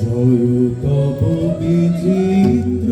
জয় তব বিচিত্র।